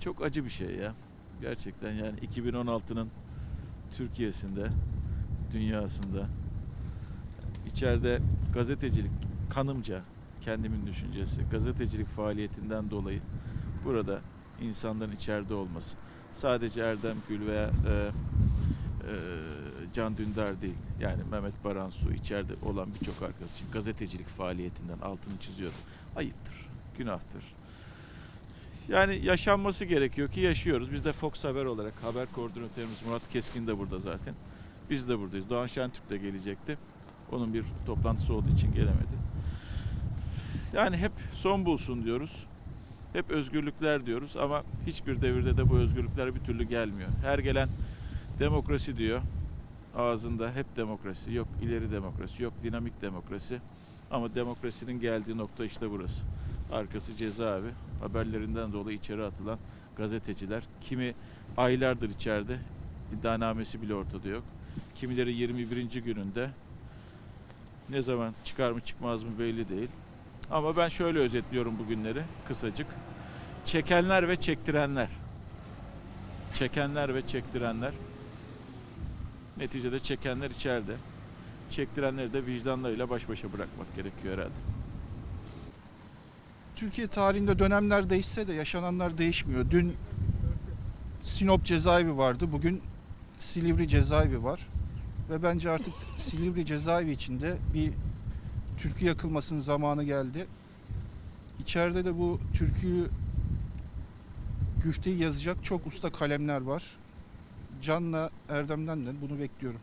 Çok acı bir şey ya. Gerçekten yani 2016'nın Türkiye'sinde, dünyasında. İçeride gazetecilik kanımca kendimin düşüncesi gazetecilik faaliyetinden dolayı burada insanların içeride olması. Sadece Erdem Gül veya e, e, Can Dündar değil. Yani Mehmet Baransu içeride olan birçok arkadaş için gazetecilik faaliyetinden altını çiziyorum. Ayıptır günahtır yani yaşanması gerekiyor ki yaşıyoruz. Biz de Fox Haber olarak haber koordinatörümüz Murat Keskin de burada zaten. Biz de buradayız. Doğan Şentürk de gelecekti. Onun bir toplantısı olduğu için gelemedi. Yani hep son bulsun diyoruz. Hep özgürlükler diyoruz ama hiçbir devirde de bu özgürlükler bir türlü gelmiyor. Her gelen demokrasi diyor. Ağzında hep demokrasi. Yok ileri demokrasi, yok dinamik demokrasi. Ama demokrasinin geldiği nokta işte burası. Arkası cezaevi. Haberlerinden dolayı içeri atılan gazeteciler. Kimi aylardır içeride. iddianamesi bile ortada yok. Kimileri 21. gününde. Ne zaman çıkar mı çıkmaz mı belli değil. Ama ben şöyle özetliyorum bugünleri kısacık. Çekenler ve çektirenler. Çekenler ve çektirenler. Neticede çekenler içeride. Çektirenleri de vicdanlarıyla baş başa bırakmak gerekiyor herhalde. Türkiye tarihinde dönemler değişse de yaşananlar değişmiyor. Dün Sinop cezaevi vardı. Bugün Silivri cezaevi var. Ve bence artık Silivri cezaevi içinde bir türkü yakılmasının zamanı geldi. İçeride de bu türküyü güfteyi yazacak çok usta kalemler var. Can'la Erdem'den de bunu bekliyorum.